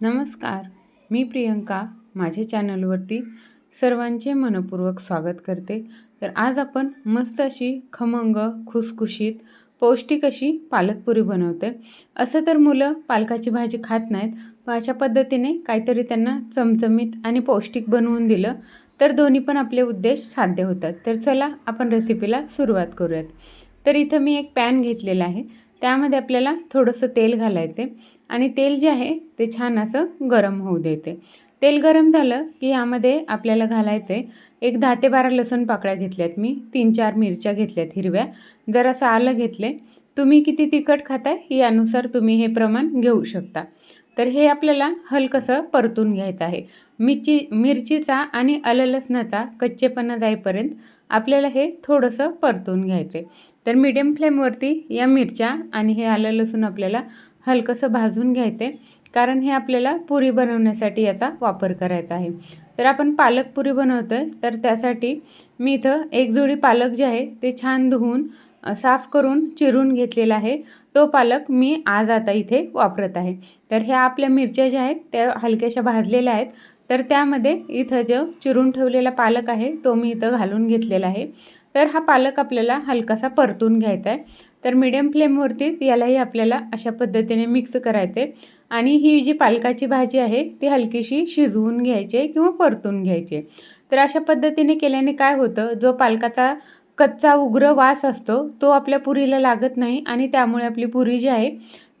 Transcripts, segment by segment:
नमस्कार मी प्रियंका. माझ्या चॅनलवरती सर्वांचे मनपूर्वक स्वागत करते. तर आज आपण मस्त अशी खमंग खुसखुशीत पौष्टिक अशी पालकपुरी बनवते. असं तर मुलं पालकाची भाजी खात नाहीत पण अशा पद्धतीने काहीतरी त्यांना चमचमीत आणि पौष्टिक बनवून दिलं तर दोन्ही पण आपले उद्देश साध्य होतात. तर चला आपण रेसिपीला सुरुवात करूयात. तर इथं मी एक पॅन घेतलेला आहे. त्यामध्ये आपल्याला थोडंसं तेल घालायचे आणि तेल जे आहे ते छान असं गरम होऊ द्यायचे तेल गरम झालं की यामध्ये आपल्याला घालायचे एक दहा ते बारा लसूण पाकळ्या घेतल्यात मी. तीन चार मिरच्या घेतल्यात हिरव्या. जरासं आलं घेतले तुम्ही किती तिखट खाताय यानुसार तुम्ही हे प्रमाण घेऊ शकता. तर हे आपल्याला हलकंसं परतून घ्यायचं आहे? मिरची मिरचीचा आणि आलं लसणाचा कच्चेपणा जाईपर्यंत आपल्याला हे थोडंसं परतून घ्यायचं तर मीडियम फ्लेमवरती या मिरच्या आणि हे आलं लसूण आपल्याला हलकंसं भाजून घ्यायचं आहे कारण हे आपल्याला पुरी बनवण्यासाठी याचा वापर करायचा आहे. तर आपण पालक पुरी बनवतो आहे तर त्यासाठी मी इथं एक जोडी पालक जे आहे ते छान धुवून साफ करून चिरून घेतलेलं आहे. तो पालक मी आज आता इथे वापरत आहे. तर ह्या आपल्या मिरच्या ज्या आहेत त्या हलक्याशा भाजलेल्या आहेत. तर त्यामध्ये इथं जो चिरून ठेवलेला पालक आहे तो मी इथं घालून घेतलेला आहे. तर हा पालक आपल्याला हलकासा परतून घ्यायचा आहे. तर मीडियम फ्लेमवरतीच यालाही आपल्याला अशा पद्धतीने मिक्स करायचे. आणि ही जी पालकाची भाजी आहे ती हलकीशी शिजवून घ्यायची किंवा परतून घ्यायची तर अशा पद्धतीने केल्याने काय होतं जो पालकाचा कच्चा उग्र वास असतो तो आपल्या पुरीला लागत नाही आणि त्यामुळे आपली पुरी जी आहे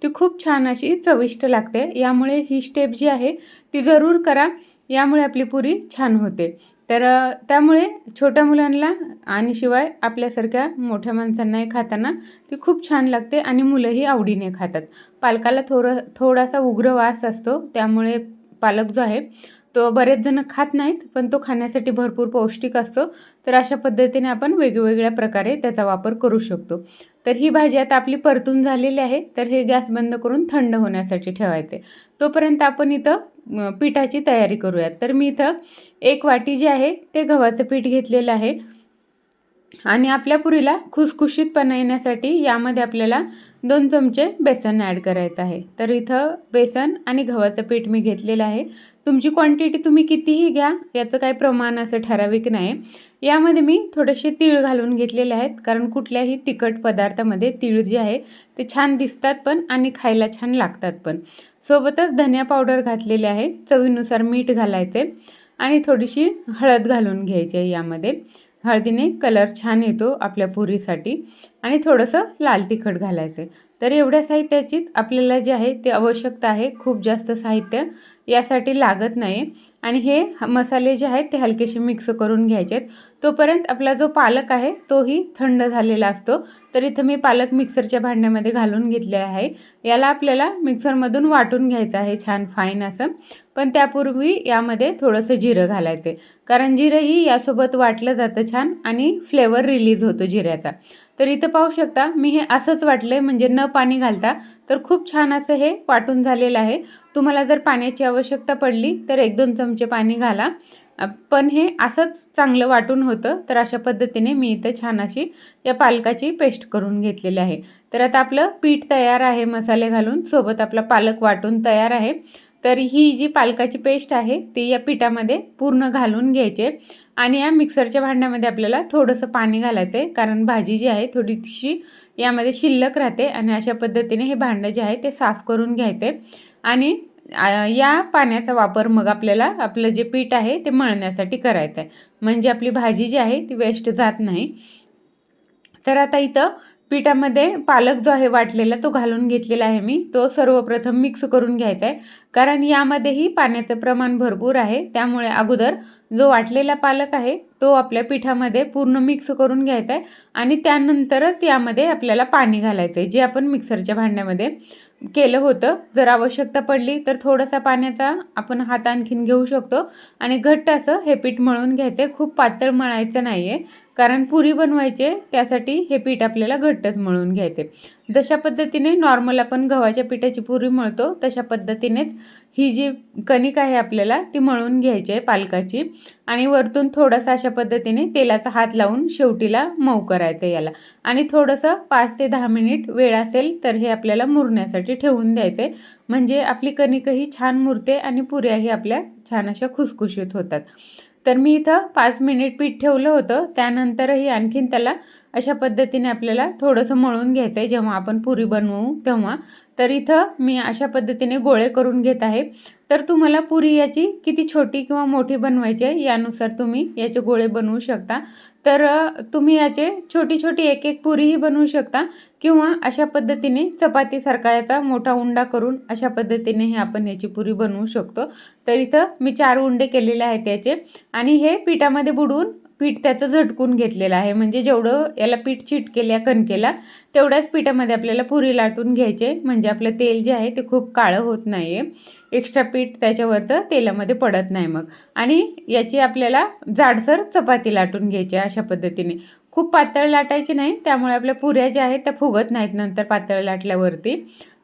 ती खूप छान अशी चविष्ट लागते. यामुळे ही स्टेप जी आहे ती जरूर करा. यामुळे आपली पुरी छान होते. तर त्यामुळे छोट्या मुलांना आणि शिवाय आपल्यासारख्या मोठ्या माणसांनाही खाताना ती खूप छान लागते आणि मुलंही आवडीने खातात. पालकाला थोडं थोडासा उग्र वास असतो त्यामुळे पालक जो आहे तो बरेच जण खात नाहीत पण तो खाण्यासाठी भरपूर पौष्टिक असतो. तर अशा पद्धतीने आपण वेगवेगळ्या प्रकारे त्याचा वापर करू शकतो. तर ही भाजी आता आपली परतून झालेली आहे. तर हे गॅस बंद करून थंड होण्यासाठी ठेवायचे. तोपर्यंत आपण इथं पिठाची तयारी करूयात. तर मी इथं एक वाटी जे आहे ते गव्हाचं पीठ घेतलेलं आहे. आणि आपल्या पुरीला खुसखुशीतपणा येण्यासाठी यामध्ये आपल्याला दोन चमचे बेसन ॲड करायचं आहे. तर इथं बेसन आणि गव्हाचं पीठ मी घेतलेलं आहे. तुमची क्वांटिटी तुम्ही कितीही घ्या याचं काही प्रमाण असं ठराविक नाही. यामध्ये मी थोडेसे तीळ घालून घेतलेले आहेत कारण कुठल्याही तिखट पदार्थामध्ये तीळ जे आहे ते छान दिसतात पण आणि खायला छान लागतात पण. सोबतच धनिया पावडर घातलेले आहे चवीनुसार मीठ घालायचे आणि थोडीशी हळद घालून घ्यायची आहे यामध्ये. हळदीने कलर छान येतो आपल्या पुरीसाठी. आणि थोडंसं लाल तिखट घालायचं तर एवढ्या साहित्याचीच आपल्याला जे आहे ते आवश्यकता आहे. खूप जास्त साहित्य यासाठी लागत नाही. आणि हे मसाले जे आहेत ते हलकेसे मिक्स करून घ्यायचे आहेत तोपर्यंत आपला जो पालक आहे तोही थंड झालेला असतो. तर इथं मी पालक मिक्सरच्या भांड्यामध्ये घालून घेतले आहे. याला आपल्याला मिक्सरमधून वाटून घ्यायचं आहे छान फाईन असं. पण त्यापूर्वी यामध्ये थोडंसं जिरं घालायचं कारण जिरंही यासोबत वाटलं जातं छान आणि फ्लेवर रिलीज होतो जिऱ्याचा. तर इथं पाहू शकता मी हे असंच वाटलं आहे म्हणजे न पाणी घालता. तर खूप छान असं हे वाटून झालेलं आहे. तुम्हाला जर पाण्याची आवश्यकता पडली तर एक दोन चमचे पाणी घाला. पण हे असंच चांगलं वाटून होतं तर अशा पद्धतीने मी इथं छान अशी या पालकाची पेस्ट करून घेतलेली आहे. तर आता आपलं पीठ तयार आहे मसाले घालून सोबत आपला पालक वाटून तयार आहे. तर ही जी पालकाची पेस्ट आहे ती या पिठामध्ये पूर्ण घालून घ्यायचे. आणि या मिक्सरच्या भांड्यामध्ये आपल्याला थोडंसं पाणी घालायचं आहे कारण भाजी जी आहे थोडीशी यामध्ये शिल्लक राहते. आणि अशा पद्धतीने हे भांडं जे आहे ते साफ करून घ्यायचं. आणि या पाण्याचा वापर मग आपल्याला आपलं जे पीठ आहे ते मळण्यासाठी करायचं आहे म्हणजे आपली भाजी जी आहे ती वेस्ट जात नाही. तर आता इथं पिठामध्ये पालक जो आहे वाटलेला तो घालून घेतलेला आहे मी. तो सर्वप्रथम मिक्स करून घ्यायचा आहे कारण यामध्येही पाण्याचं प्रमाण भरपूर आहे. त्यामुळे अगोदर जो वाटलेला पालक आहे तो आपल्या पिठामध्ये पूर्ण मिक्स करून घ्यायचा आहे आणि त्यानंतरच यामध्ये आपल्याला पाणी घालायचं आहे जे आपण मिक्सरच्या भांड्यामध्ये केलं होतं. जर आवश्यकता पडली तर थोडासा पाण्याचा आपण हात आणखीन घेऊ शकतो. आणि घट्ट असं हे पीठ मळून घ्यायचं आहे खूप पातळ मळायचं नाही आहे कारण पुरी बनवायचे त्यासाठी हे पीठ आपल्याला घट्टच मळून घ्यायचे. जशा पद्धतीने नॉर्मल आपण गव्हाच्या पिठाची पुरी मळतो तशा पद्धतीनेच ही जी कणिक आहे आपल्याला ती मळून घ्यायची आहे पालकाची. आणि वरतून थोडासा अशा पद्धतीने तेलाचा हात लावून शेवटीला मऊ करायचं याला. आणि थोडंसं पाच ते दहा मिनिट वेळ असेल तर हे आपल्याला मुरण्यासाठी ठेवून द्यायचं. आहे म्हणजे आपली कणिकही छान मुरते आणि पुऱ्याही आपल्या छान अशा खुसखुशीत होतात. तर मी इथं पाच मिनिट पीठ ठेवलं होतं. त्यानंतरही आणखीन त्याला अशा पद्धतीने आपल्याला थोडंसं मळून घ्यायचं आहे जेव्हा आपण पुरी बनवू तेव्हा. तर इथं मी अशा पद्धतीने गोळे करून घेत आहे. तर तुम्हाला पुरी याची किती छोटी किंवा मोठी बनवायची आहे यानुसार तुम्ही याचे गोळे बनवू शकता. तर तुम्ही याचे छोटी छोटी एक एक पुरीही बनवू शकता किंवा अशा पद्धतीने चपातीसारखा याचा मोठा उंडा करून अशा पद्धतीनेही आपण याची पुरी बनवू शकतो. तर इथं मी चार उंडे केलेले आहेत याचे आणि हे पिठामध्ये बुडवून पीठ त्याचं झटकून घेतलेलं आहे. म्हणजे जेवढं याला पीठ चिटकेल्या कणकेला तेवढ्याच पिठामध्ये आपल्याला पुरी लाटून घ्यायचे. म्हणजे आपलं तेल जे आहे ते खूप काळं होत नाही आहे एक्स्ट्रा पीठ त्याच्यावरचं तेलामध्ये पडत नाही मग. आणि याची आपल्याला जाडसर चपाती लाटून घ्यायची अशा पद्धतीने. खूप पातळ लाटायची नाही. त्यामुळे आपल्या पुऱ्या ज्या आहेत त्या फुगत नाहीत नंतर पातळ लाटल्यावरती.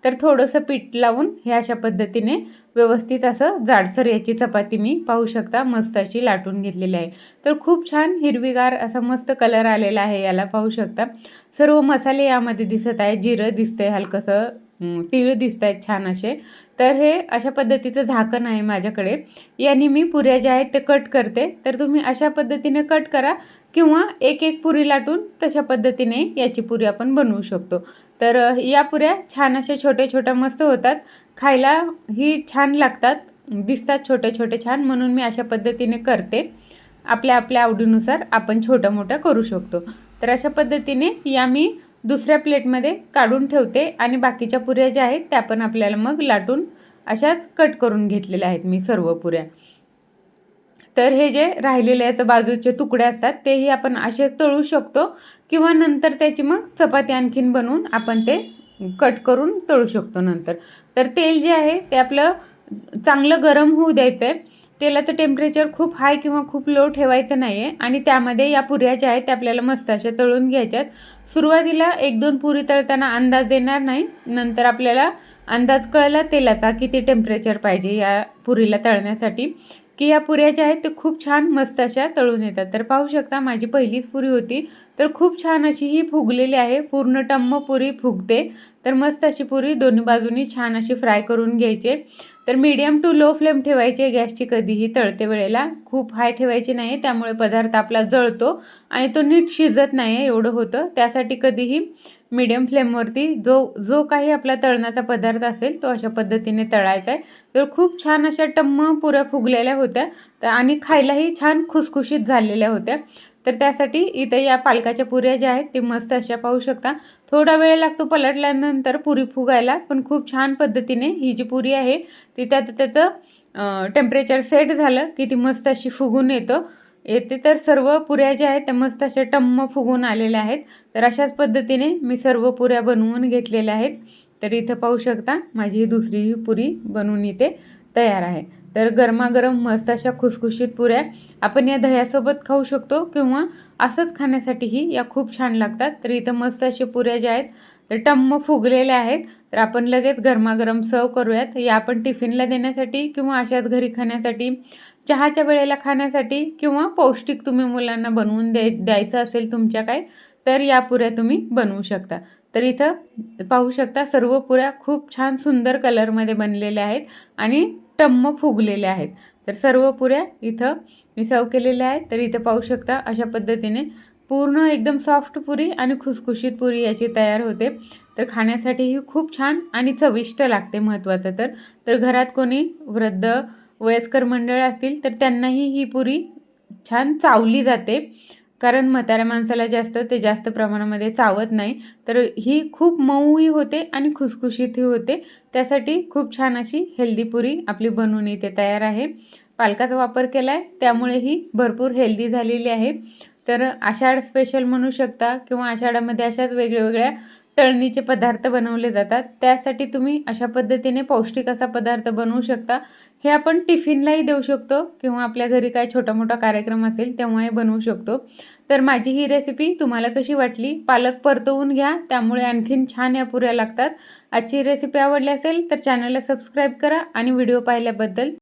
तर थोडंसं पीठ लावून हे अशा पद्धतीने व्यवस्थित असं जाडसर याची चपाती मी पाहू शकता मस्त अशी लाटून घेतलेली आहे. तर खूप छान हिरवीगार असा मस्त कलर आलेला आहे याला पाहू शकता. सर्व मसाले यामध्ये दिसत आहे जिरं दिसतंय हलकंसं. तीळ दिसत आहेत छान असे. तर हे अशा पद्धतीचं झाकण आहे माझ्याकडे. याने मी पुऱ्या ज्या आहेत ते कट करते. तर तुम्ही अशा पद्धतीने कट करा किंवा एक एक पुरी लाटून तशा पद्धतीने याची पुरी आपण बनवू शकतो. तर या पुऱ्या छान अशा छोट्या छोट्या मस्त होतात. खायला ही छान लागतात. दिसतात छोटे छोटे छान म्हणून मी अशा पद्धतीने करते. आपल्या आपल्या आवडीनुसार आपण छोटं मोठं करू शकतो. तर अशा पद्धतीने या मी दुसऱ्या प्लेटमध्ये काढून ठेवते आणि बाकीच्या पुऱ्या ज्या आहेत त्या पण आपल्याला मग लाटून अशाच कट करून घेतलेल्या आहेत मी सर्व पुऱ्या. तर हे जे राहिलेले याचं बाजूचे तुकडे असतात तेही आपण असे तळू शकतो किंवा नंतर त्याची मग चपाती आणखीन बनवून आपण ते कट करून तळू शकतो नंतर. तर तेल जे आहे ते आपलं चांगलं गरम होऊ द्यायचं आहे तेलाचं टेम्परेचर खूप हाय किंवा खूप लो ठेवायचं नाही आहे आणि त्यामध्ये या पुऱ्या ज्या आहेत त्या आपल्याला मस्त अशा तळून घ्यायच्यात. सुरुवातीला एक दोन पुरी तळताना अंदाज येणार नाही. नंतर आपल्याला अंदाज कळला तेलाचा किती टेम्परेचर पाहिजे या पुरीला तळण्यासाठी. की या पुऱ्या ज्या आहेत ते खूप छान मस्त अशा तळून येतात. तर पाहू शकता माझी पहिलीच पुरी होती. तर खूप छान अशी ही फुगलेली आहे. पूर्ण टम्म पुरी फुगते. तर मस्त अशी पुरी दोन्ही बाजूनी छान अशी फ्राय करून घ्यायचे. तर मीडियम टू लो फ्लेम ठेवायचे गॅसची कधीही तळते वेळेला. खूप हाय ठेवायची नाही त्यामुळे पदार्थ आपला जळतो आणि तो नीट शिजत नाही एवढं होतं. त्यासाठी कधीही मीडियम फ्लेमवरती जो जो काही आपला तळणाचा पदार्थ असेल तो अशा पद्धतीने तळायचा आहे. तर खूप छान अशा टम्म पुऱ्या फुगलेल्या होत्या. तर आणि खायलाही छान खुसखुशीत झालेल्या होत्या. तर त्यासाठी इथं या पालकाच्या पुऱ्या ज्या आहेत ते मस्त अशा पाहू शकता. थोडा वेळ लागतो पलटल्यानंतर पुरी फुगायला पण खूप छान पद्धतीने ही जी पुरी आहे ती त्याचं त्याचं टेम्परेचर सेट झालं की ती मस्त अशी फुगून येतं. येते तर सर्व पुऱ्या ज्या आहेत त्या मस्त अशा टम्म फुगून आलेल्या आहेत. तर अशाच पद्धतीने मी सर्व पुऱ्या बनवून घेतलेल्या आहेत. तर इथं पाहू शकता माझी ही दुसरी ही पुरी बनवून इथे तयार आहे. तर गरमागरम मस्त अशा खुसखुशीत पुऱ्या आपण या दह्यासोबत खाऊ शकतो किंवा असंच खाण्यासाठीही या खूप छान लागतात. तर इथं मस्त अशा पुऱ्या ज्या आहेत तर टम्म फुगलेल्या आहेत. तर आपण लगेच गरमागरम सर्व करूयात. या आपण टिफिनला देण्यासाठी किंवा अशाच घरी खाण्यासाठी चहाच्या वेळेला खाण्यासाठी किंवा पौष्टिक तुम्ही मुलांना बनवून द्याय द्यायचं असेल तुमच्या काय तर या पुऱ्या तुम्ही बनवू शकता. तर इथं पाहू शकता सर्व पुऱ्या खूप छान सुंदर कलरमध्ये बनलेल्या आहेत आणि टम्म फुगलेल्या आहेत. तर सर्व पुऱ्या इथं मी सर्व केलेल्या आहेत. तर इथं पाहू शकता अशा पद्धतीने पूर्ण एकदम सॉफ्ट पुरी आणि खुसखुशीत पुरी याची तयार होते. तर खाण्यासाठीही खूप छान आणि चविष्ट लागते महत्त्वाचं तर. तर घरात कोणी वृद्ध वयस्कर मंडळ असतील तर त्यांनाही ही पुरी छान चावली जाते. कारण म्हाताऱ्या माणसाला जास्त ते जास्त प्रमाणामध्ये चावत नाही. तर ही खूप मऊही होते आणि खुसखुशीतही होते. त्यासाठी खूप छान अशी हेल्दी पुरी आपली बनवून इथे तयार आहे. पालकाचा वापर केला आहे त्यामुळे ही भरपूर हेल्दी झालेली आहे. तर आषाढ स्पेशल म्हणू शकता किंवा आषाढामध्ये अशाच वेगळ्या वेगळ्या तळणीचे पदार्थ बनवले जातात. त्यासाठी तुम्ही अशा पद्धतीने पौष्टिक असा पदार्थ बनवू शकता. हे आपण टिफिनलाही देऊ शकतो किंवा आपल्या घरी काय छोटा मोठा कार्यक्रम असेल तेव्हाही बनवू शकतो. तर माझी ही रेसिपी तुम्हाला कशी वाटली? पालक परतवून घ्या त्यामुळे आणखीन छान या पुऱ्या लागतात. आजची रेसिपी आवडली असेल तर चॅनलला सबस्क्राईब करा आणि व्हिडिओ पाहिल्याबद्दल